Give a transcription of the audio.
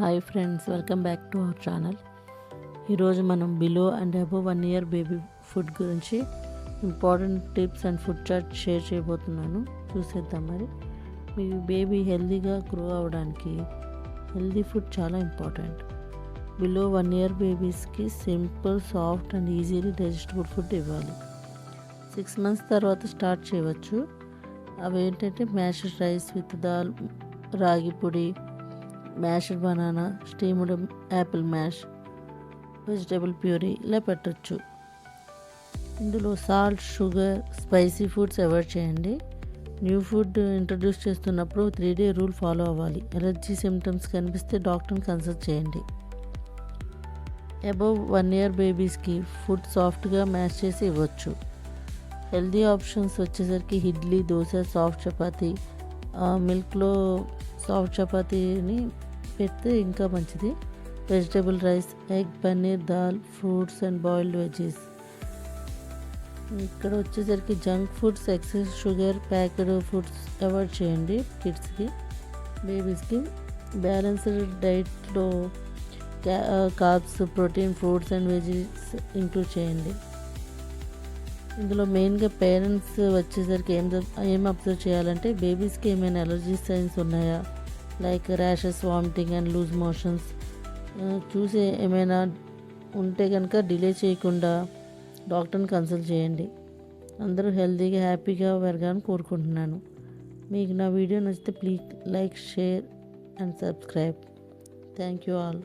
Hi friends welcome back to our channel. ఈరోజు మనం below and above one year baby food గురించి important tips and food chart share చేయబోతున్నాను. చూసేద్దాం మరి. మీ బేబీ హెల్తీగా గ్రో అవ్వడానికి హెల్తీ ఫుడ్ చాలా important. Below one year బేబీస్కి simple soft and easily digestible food ఇవ్వాలి. సిక్స్ మంత్స్ తర్వాత స్టార్ట్ చేయవచ్చు. అవి ఏంటంటే మ్యాష్ రైస్ విత్ దాల్ రాగి పొడి mashed banana steamed apple mash vegetable puree ఇలా పెట్టచ్చు. ఇందులో salt sugar spicy foods avoid చేయండి. న్యూ ఫుడ్ ఇంట్రడ్యూస్ చేస్తున్నప్పుడు త్రీ డే రూల్ ఫాలో అవ్వాలి. ఎలర్జీ సిమ్టమ్స్ కనిపిస్తే డాక్టర్ని కన్సల్ట్ చేయండి. అబవ్ వన్ ఇయర్ బేబీస్కి ఫుడ్ సాఫ్ట్గా మ్యాష్ చేసి ఇవ్వచ్చు. హెల్దీ ఆప్షన్స్ వచ్చేసరికి ఇడ్లీ దోశ సాఫ్ట్ చపాతి మిల్క్లో సాఫ్ట్ చపాతీని పెడితే ఇంకా మంచిది. Vegetable rice egg paneer dal fruits and boiled veggies ఇక్కడ వచ్చేసరికి junk foods excess sugar packed foods avoid చేయండి కిడ్స్కి బేబీస్కి బ్యాలెన్స్డ్ డైట్లో carbs protein fruits and veggies include చేయండి. ఇందులో మెయిన్గా పేరెంట్స్ వచ్చేసరికి ఏం ఏం అబ్జర్వ్ చేయాలంటే బేబీస్కి ఏమైనా అలర్జీ సైన్స్ ఉన్నాయా? Like rashes vomiting and loose motions చూసి ఏమైనా ఉంటే కనుక డిలే చేయకుండా డాక్టర్ని కన్సల్ట్ చేయండి. అందరూ హెల్తీగా హ్యాపీగా పెరగాలని కోరుకుంటున్నాను. మీకు నా వీడియో నచ్చితే please like share and subscribe thank you all